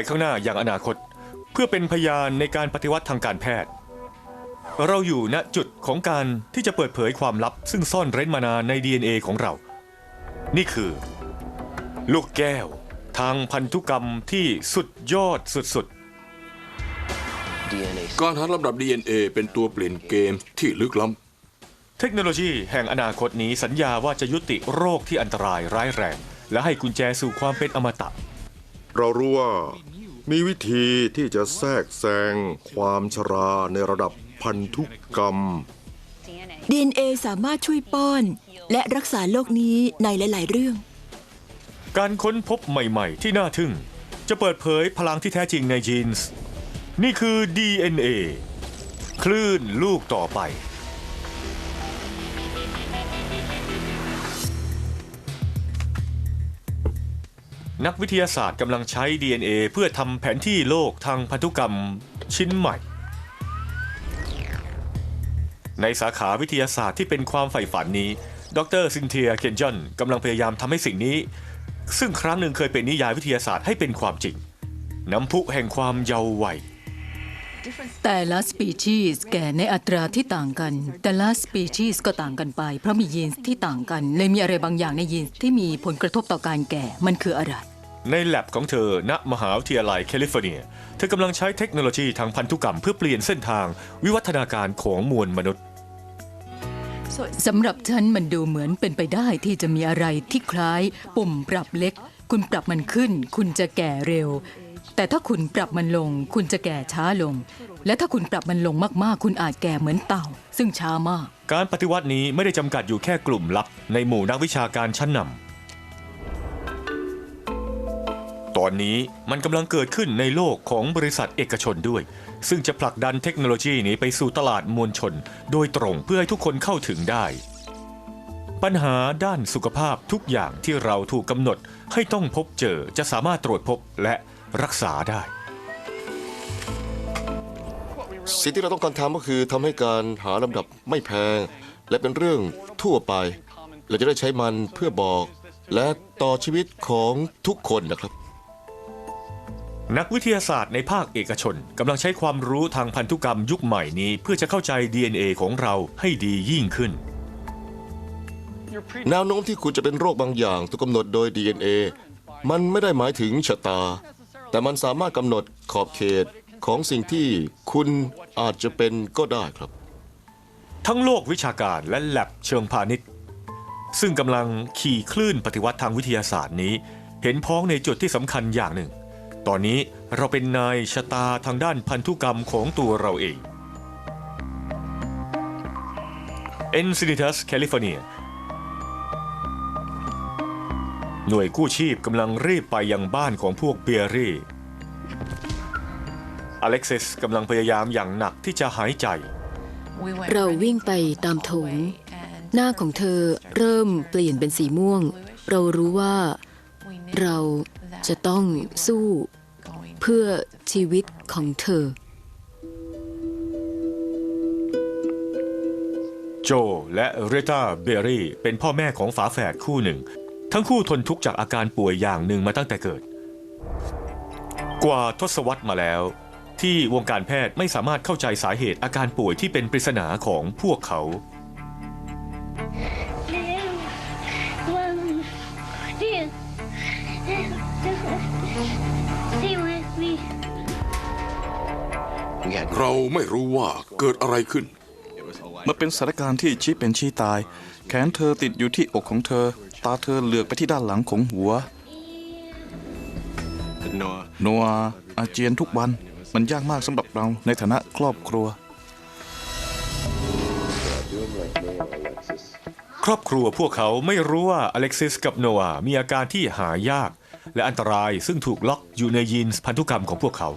มองมุ่งไปข้างหน้าอย่างอนาคต เพื่อเป็นพยานในการปฏิวัติทางการแพทย์ เราอยู่ณจุดของการที่จะเปิดเผยความลับ ซึ่งซ่อนเร้นมานานใน DNA ของเรา นี่คือ ลูกแก้ว ทางพันธุกรรมที่สุดยอดสุด DNA การหาลำดับ DNA เป็นตัวเปลี่ยนเกมที่ลึกล้ๆเทคโนโลยีแห่งอนาคตนี้สัญญาว่าจะยุติโรคที่อันตรายร้ายแรง และให้กุญแจสู่ความเป็นอมตะ เรารู้ว่า มีวิธีที่จะแทรกแซงความชราในระดับพันธุกรรม DNA สามารถช่วยป้อน และรักษาโรคนี้ในหลาย ๆ เรื่อง การค้นพบใหม่ ๆ ที่น่าทึ่ง จะเปิดเผยพลังที่แท้จริงในยีนส์ นี่คือ DNA คลื่นลูกต่อไป นักวิทยาศาสตร์กำลังใช้ DNA เพื่อทำแผนที่โลกทางพันธุกรรมชิ้นใหม่ ในสาขาวิทยาศาสตร์ที่เป็นความใฝ่ฝันนี้ ดรซินเทียเคนจอนกำลังพยายามทำให้สิ่งนี้ ซึ่งครั้งหนึ่งเคยเป็นนิยายวิทยาศาสตร์ให้เป็นความจริง น้ำพุแห่งความเยาว์วัยแต่ละสปีชีส์แก่ในอัตราที่ต่างกัน แต่ละสปีชีส์ก็ต่างกันไป เพราะมียีนส์ที่ต่างกัน เลยมีอะไรบางอย่างในยีนส์ที่มีผลกระทบต่อการแก่มันคืออะไร ในแลบของเธอ ณ มหาวิทยาลัยแคลิฟอร์เนีย เธอกำลังใช้เทคโนโลยีทางพันธุกรรมเพื่อเปลี่ยนเส้นทางวิวัฒนาการของมวลมนุษย์ สำหรับฉันมันดูเหมือนเป็นไปได้ที่จะมีอะไรที่คล้าย ปุ่มปรับเล็ก คุณปรับมันขึ้น คุณจะแก่เร็ว แต่ถ้าคุณปรับมันลง คุณจะแก่ช้าลง และถ้าคุณปรับมันลงมากๆ คุณอาจแก่เหมือนเต่า ซึ่งช้ามาก การปฏิวัตินี้ไม่ได้จำกัดอยู่แค่กลุ่มลับในหมู่นักวิชาการชั้นนำ ตอนนี้มันกำลังเกิดขึ้นในโลกของบริษัทเอกชนด้วย ซึ่งจะผลักดันเทคโนโลยีนี้ไปสู่ตลาดมวลชน โดยตรงเพื่อให้ทุกคนเข้าถึงได้ ปัญหาด้านสุขภาพทุกอย่างที่เราถูกกำหนดให้ต้องพบเจอจะสามารถตรวจพบและรักษาได้ สิ่งที่เราต้องการทำก็คือทำให้การหาลำดับไม่แพง และเป็นเรื่องทั่วไป เราจะได้ใช้มันเพื่อบอกและต่อชีวิตของทุกคนนะครับ นักวิทยาศาสตร์ในภาคเอกชนกำลังใช้ความรู้ทางพันธุกรรมยุคใหม่นี้เพื่อจะเข้าใจ DNA ของเราให้ดียิ่งขึ้น แนวโน้มที่คุณจะเป็นโรคบางอย่างถูกกำหนดโดย DNA มันไม่ได้หมายถึงชะตา แต่มันสามารถกำหนดขอบเขตของสิ่งที่คุณอาจจะเป็นก็ได้ครับ ทั้งโลกวิชาการและแลบเชิงพาณิชย์ ซึ่งกำลังขี่คลื่นปฏิวัติทางวิทยาศาสตร์นี้ เห็นพ้องในจุดที่สำคัญอย่างหนึ่ง ตอนนี้เราเป็นนายชะตาทางด้านพันธุกรรมของตัวเราเอง Encinitas California หน่วยกู้ชีพกำลังรีบไปยังบ้านของพวกเบียรี่ อเล็กซิสกำลังพยายามอย่างหนักที่จะหายใจ เราวิ่งไปตามถง หน้าของเธอเริ่มเปลี่ยนเป็นสีม่วง เรารู้ว่าเรา จะต้องสู้เพื่อชีวิตของเธอ โจและเรตาเบอรี่เป็นพ่อแม่ของฝาแฝดคู่หนึ่ง ทั้งคู่ทนทุกข์จากอาการป่วยอย่างหนึ่งมาตั้งแต่เกิด กว่าทศวรรษมาแล้ว ที่วงการแพทย์ไม่สามารถเข้าใจสาเหตุอาการป่วยที่เป็นปริศนาของพวกเขา เราไม่รู้ว่าเกิดอะไรขึ้น มันเป็นสถานการณ์ที่ชี้เป็นชี้ตาย แขนเธอติดอยู่ที่อกของเธอ ตาเธอเหลือกไปที่ด้านหลังของหัว Noah. โนอาอาเจียนทุกวันมันยากมากสำหรับเราในฐานะครอบครัว ครอบครัวพวกเขาไม่รู้ว่าอเล็กซิสกับโนอามีอาการที่หายาก และอันตรายซึ่งถูกล็อกอยู่ในยีนส์พันธุกรรมของพวกเขา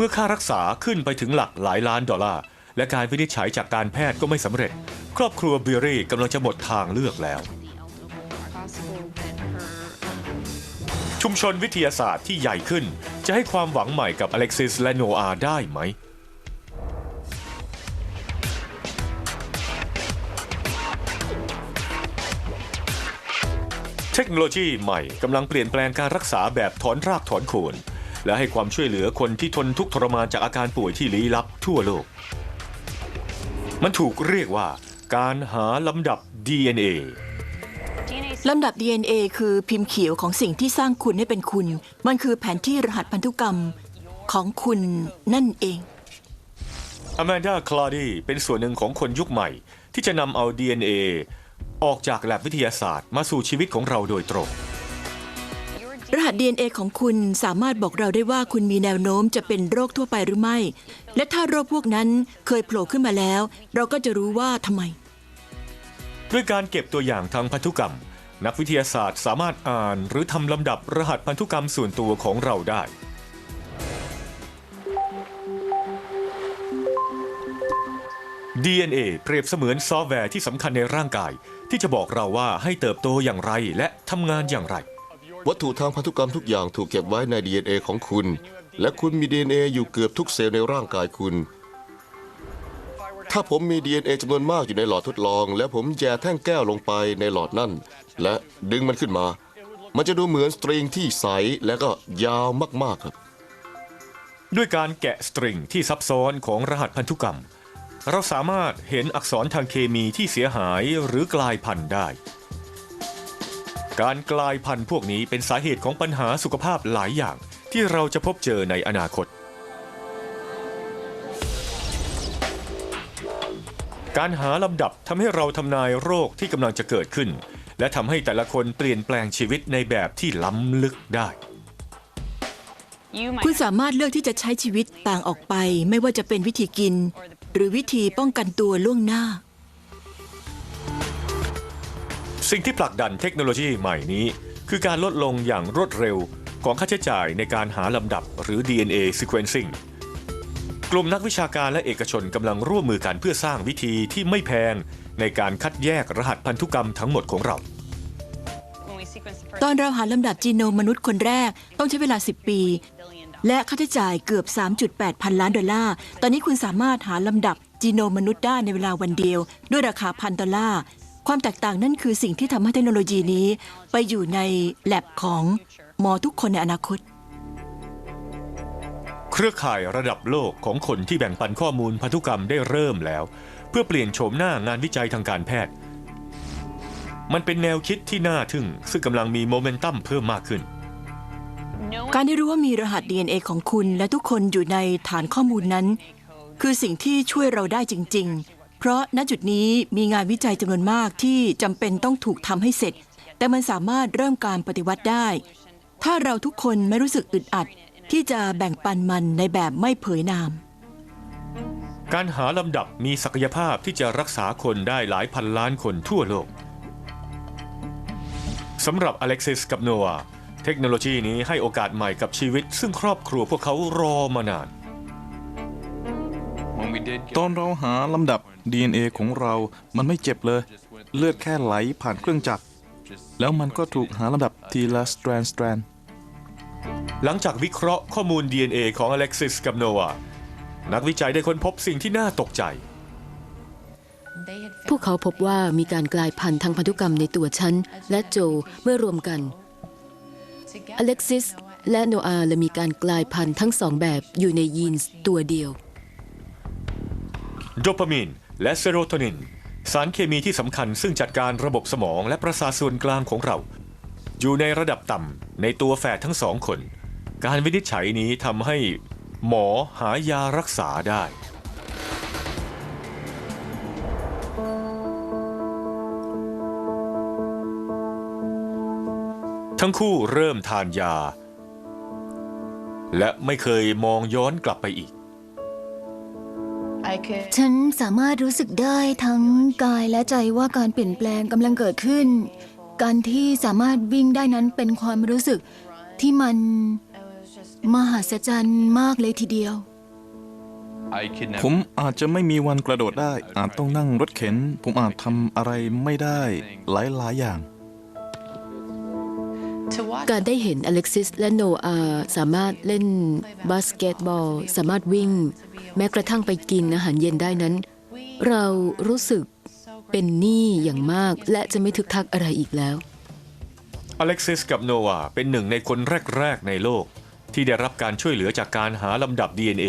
เมื่อค่ารักษาขึ้นไปถึงหลักหลายล้านดอลลาร์ และการวินิจฉัยจากการแพทย์ก็ไม่สำเร็จ ครอบครัวเบอรี่กำลังจะหมดทางเลือกแล้ว ชุมชนวิทยาศาสตร์ที่ใหญ่ขึ้น จะให้ความหวังใหม่กับอเล็กซิสและโนอาได้ไหมเทเทคโนโลยีใหม่กำลังเปลี่ยนแปลงการรักษาแบบถอนรากถอนโคน และให้ความช่วยเหลือคนที่ทนทุกข์ทรมานจากอาการป่วยที่ลี้ลับทั่วโลก มันถูกเรียกว่า การหาลำดับ DNA ลำดับ DNA คือพิมพ์เขียวของสิ่งที่สร้างคุณให้เป็นคุณ มันคือแผนที่รหัสพันธุกรรมของคุณนั่นเองอแมนดาคลาดีเป็นส่วนหนึ่งของคนยุคใหม่ ที่จะนำเอา DNA ออกจากแลบวิทยาศาสตร์มาสู่ชีวิตของเราโดยตรง รหัส DNA ของคุณสามารถบอกเราได้ว่าคุณมีแนวโน้มจะเป็นโรคทั่วไปหรือไม่ และถ้าโรคพวกนั้นเคยโผล่ขึ้นมาแล้ว เราก็จะรู้ว่าทำไม ด้วยการเก็บตัวอย่างทางพันธุกรรม นักวิทยาศาสตร์สามารถอ่านหรือทำลำดับรหัสพันธุกรรมส่วนตัวของเราได้ DNA เปรียบเสมือนซอฟต์แวร์ที่สำคัญในร่างกาย ที่จะบอกเราว่าให้เติบโตอย่างไรและทำงานอย่างไร วัตถุทางพันธุกรรมทุกอย่างถูกเก็บไว้ใน DNA ของคุณ และคุณมี DNA อยู่เกือบทุกเซลล์ในร่างกายคุณ ถ้าผมมี DNA จำนวนมากอยู่ในหลอดทดลอง และผมแย่แท่งแก้วลงไปในหลอดนั่น และดึงมันขึ้นมา มันจะดูเหมือนสตริงที่ใสและก็ยาวมากๆครับ ด้วยการแกะสตริงที่ซับซ้อนของรหัสพันธุกรรม เราสามารถเห็นอักษรทางเคมีที่เสียหายหรือกลายพันธุ์ได้ การกลายพันธุ์พวกนี้เป็นสาเหตุของปัญหาสุขภาพหลายอย่าง ที่เราจะพบเจอในอนาคต การหาลำดับทำให้เราทำนายโรคที่กำลังจะเกิดขึ้น และทำให้แต่ละคนเปลี่ยนแปลงชีวิตในแบบที่ล้ำลึกได้ คุณสามารถเลือกที่จะใช้ชีวิตต่างออกไป ไม่ว่าจะเป็นวิธีกิน หรือวิธีป้องกันตัวล่วงหน้า สิ่งที่ผลักดันเทคโนโลยีใหม่นี้ คือการลดลงอย่างรวดเร็วของค่าใช้จ่ายในการหาลำดับหรือ DNA sequencing กลุ่มนักวิชาการและเอกชนกำลังร่วมมือกันเพื่อสร้างวิธีที่ไม่แพงในการคัดแยกรหัสพันธุกรรมทั้งหมดของเรา ตอนเราหาลำดับจีโนมมนุษย์คนแรกต้องใช้เวลา 10 ปี และค่าใช้จ่ายเกือบ 3.8 พันล้านดอลลาร์ ตอนนี้คุณสามารถหาลำดับจีโนมมนุษย์ได้ในเวลาวันเดียว ด้วยราคาพันดอลลาร์ ความแตกต่างนั่นคือสิ่งที่ทำให้เทคโนโลยีนี้ไปอยู่ในแลบของหมอทุกคนในอนาคต เครือข่ายระดับโลกของคนที่แบ่งปันข้อมูลพันธุกรรมได้เริ่มแล้ว เพื่อเปลี่ยนโฉมหน้างานวิจัยทางการแพทย์ มันเป็นแนวคิดที่น่าทึ่ง ซึ่งกำลังมีโมเมนตัมเพิ่มมากขึ้น การได้รู้ว่ามีรหัส DNA ของคุณและทุกคนอยู่ในฐานข้อมูลนั้น คือสิ่งที่ช่วยเราได้จริง ๆ เพราะณจุดนี้มีงานวิจัยจำนวนมากที่จำเป็นต้องถูกทำให้เสร็จ แต่มันสามารถเริ่มการปฏิวัติได้ ถ้าเราทุกคนไม่รู้สึกอึดอัด ที่จะแบ่งปันมันในแบบไม่เผยนาม การหาลำดับมีศักยภาพที่จะรักษาคนได้หลายพันล้านคนทั่วโลกสำหรับอเล็กซิสกับโนอาเทคโนโลยีนี้ให้โอกาสใหม่กับชีวิต ซึ่งครอบครัวพวกเขารอมานาน ตอนเราหาลำดับ DNA ของเรา มันไม่เจ็บเลย เลือดแค่ไหลผ่านเครื่องจักร แล้วมันก็ถูกหาลำดับทีละสแตรนสแตรนหลังจากวิเคราะห์ข้อมูล DNA ของอเล็กซิสกับโนอานักวิจัยได้ค้นพบสิ่งที่น่าตกใจ พวกเขาพบว่ามีการกลายพันธุ์ทางพันธุกรรมในตัวฉัน และโจเมื่อรวมกัน อเล็กซิส และโนอาเลยมีการกลายพันธุ์ทั้งสองแบบอยู่ในยีนส์ตัวเดียว โดปามีน และเซโรโทนิน สารเคมีที่สำคัญซึ่งจัดการระบบสมองและประสาทส่วนกลางของเรา อยู่ในระดับต่ำในตัวแฝดทั้งสองคน การวินิจฉัยนี้ทำให้หมอหายารักษาได้ทั้งคู่เริ่มทานยา และไม่เคยมองย้อนกลับไปอีก ฉันสามารถรู้สึกได้ทั้งกายและใจว่าการเปลี่ยนแปลงกำลังเกิดขึ้น การที่สามารถวิ่งได้นั้นเป็นความรู้สึกที่มันมหัศจรรย์มากเลยทีเดียว ผมอาจจะไม่มีวันกระโดดได้ อาจต้องนั่งรถเข็น ผมอาจทำอะไรไม่ได้หลายๆอย่าง การได้เห็นอเล็กซิสและโนอาสามารถเล่นบาสเกตบอล สามารถวิ่ง แม้กระทั่งไปกินอาหารเย็นได้นั้น เรารู้สึกเป็นหนี้อย่างมากและจะไม่ทึกทักอะไรอีกแล้ว อเล็กซิสกับโนวาเป็นหนึ่งในคนแรก ๆ ในโลก ที่ได้รับการช่วยเหลือจากการหาลำดับ DNA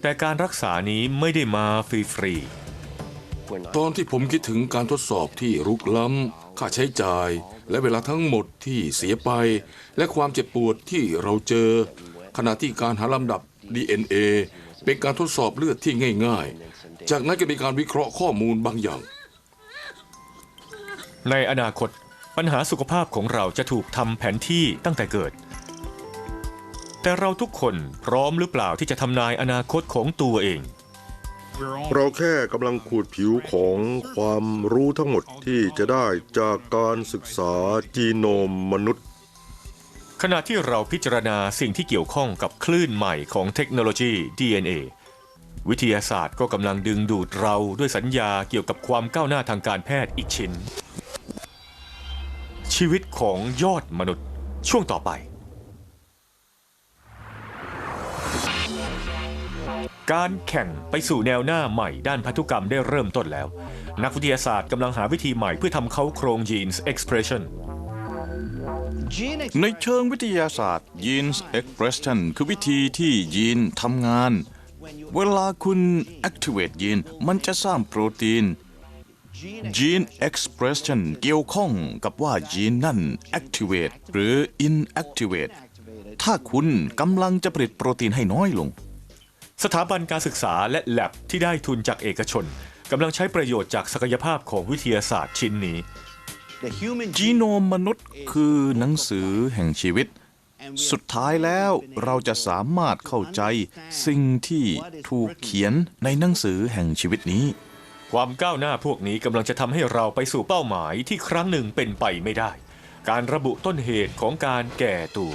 แต่การรักษานี้ไม่ได้มาฟรี ตอนที่ผมคิดถึงการทดสอบที่รุกล้ำค่าใช้จ่าย และเวลาทั้งหมดที่เสียไป และความเจ็บปวดที่เราเจอ ขณะที่การหาลำดับ DNA เป็นการทดสอบเลือดที่ง่าย ๆ จากนั้นก็มีการวิเคราะห์ข้อมูลบางอย่างๆในอนาคตปัญหาสุขภาพของเราจะถูกทำแผนที่ตั้งแต่เกิด แต่เราทุกคนพร้อมหรือเปล่าที่จะทำนายอนาคตของตัวเอง เราแค่กำลังขูดผิวของความรู้ทั้งหมดที่จะได้จากการศึกษาจีโนมมนุษย์ ขณะที่เราพิจารณาสิ่งที่เกี่ยวข้องกับคลื่นใหม่ของเทคโนโลยี DNA วิทยาศาสตร์ก็กำลังดึงดูดเราด้วยสัญญาเกี่ยวกับความก้าวหน้าทางการแพทย์อีกชิ้น ชีวิตของยอดมนุษย์ช่วงต่อไป การแข่งไปสู่แนวหน้าใหม่ด้านพันธุกรรมได้เริ่มต้นแล้ว นักวิทยาศาสตร์กำลังหาวิธีใหม่เพื่อทำเขาโครงยีนส์ expression ในเชิงวิทยาศาสตร์ Genes Expression คือวิธีที่ยีนทำงาน เวลาคุณ activate ยีนมันจะสร้างโปรตีน Gene Expression เกี่ยวข้องกับว่ายีนนั่น activate หรือ inactivate ถ้าคุณกำลังจะผลิตโปรตีนให้น้อยลง สถาบันการศึกษาและแลบที่ได้ทุนจากเอกชนกำลังใช้ประโยชน์จากศักยภาพของวิทยาศาสตร์ชิ้นนี้ จีโนมมนุษย์คือหนังสือแห่งชีวิต สุดท้ายแล้วเราจะสามารถเข้าใจสิ่งที่ถูกเขียนในหนังสือแห่งชีวิตนี้ ความก้าวหน้าพวกนี้กำลังจะทำให้เราไปสู่เป้าหมายที่ครั้งหนึ่งเป็นไปไม่ได้ การระบุต้นเหตุของการแก่ตัว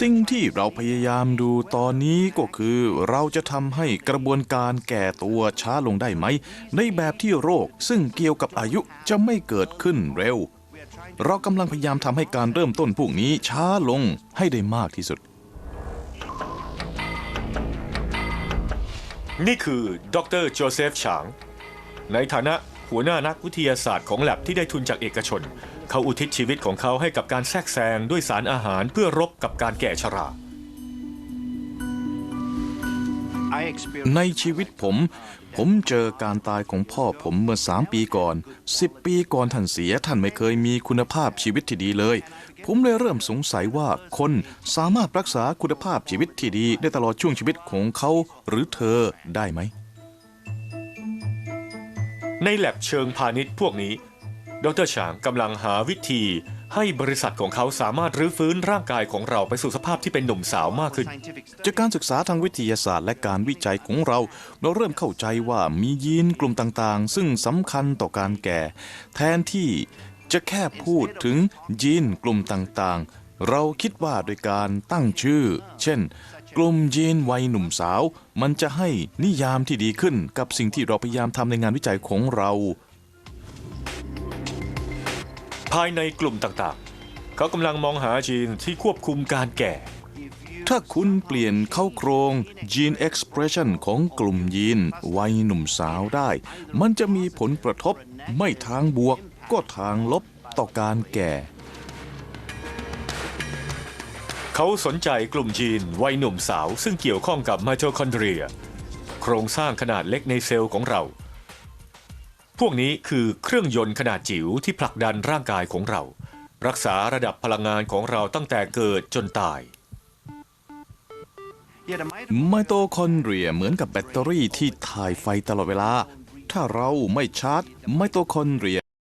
สิ่งที่เราพยายามดูตอนนี้ก็คือเราจะทำให้กระบวนการแก่ตัวช้าลงได้ไหม ในแบบที่โรคซึ่งเกี่ยวกับอายุจะไม่เกิดขึ้นเร็ว เรากำลังพยายามทำให้การเริ่มต้นพวกนี้ช้าลงให้ได้มากที่สุด นี่คือดรโจเซฟฉาง ในฐานะหัวหน้านักวิทยาศาสตร์ของแลบที่ได้ทุนจากเอกชน เขาอุทิศชีวิตของเขาให้กับการแทรกแซงด้วยสารอาหารเพื่อรบกับการแก่ชรา ในชีวิตผม ผมเจอการตายของพ่อผมเมื่อสามปีก่อนสิบปีก่อนท่านเสียท่านไม่เคยมีคุณภาพชีวิตที่ดีเลย ผมเลยเริ่มสงสัยว่าคนสามารถรักษาคุณภาพชีวิตที่ดีได้ตลอดช่วงชีวิตของเขาหรือเธอได้ไหมในแลบเชิงพาณิชย์พวกนี้ ดรฉางกำลังหาวิธี ให้บริษัทของเขาสามารถรื้อฟื้นร่างกายของเราไปสู่สภาพที่เป็นหนุ่มสาวมากขึ้น จากการศึกษาทางวิทยาศาสตร์และการวิจัยของเรา เราเริ่มเข้าใจว่ามียีนกลุ่มต่างๆ ซึ่งสำคัญต่อการแก่ แทนที่จะแค่พูดถึงยีนกลุ่มต่างๆ เราคิดว่าโดยการตั้งชื่อ เช่น กลุ่มยีนวัยหนุ่มสาว มันจะให้นิยามที่ดีขึ้นกับสิ่งที่เราพยายามทำในงานวิจัยของเรา ภายในกลุ่มต่างๆ เขากำลังมองหาจีนที่ควบคุมการแก่ ถ้าคุณเปลี่ยนเข้าโครง Gene Expression ของกลุ่มยีนวัยหนุ่มสาวได้ มันจะมีผลกระทบไม่ทางบวกก็ทางลบต่อการแก่ เขาสนใจกลุ่มจีนวัยหนุ่มสาวซึ่งเกี่ยวข้องกับไมโทคอนเดรีย โครงสร้างขนาดเล็กในเซลล์ของเรา พวกนี้คือเครื่องยนต์ขนาดจิ๋วที่ผลักดันร่างกายของเรา รักษาระดับพลังงานของเราตั้งแต่เกิดจนตาย ไมโตคอนเดรียเหมือนกับแบตเตอรี่ที่ถ่ายไฟตลอดเวลา ถ้าเราไม่ชาร์จไมโตคอนเดรีย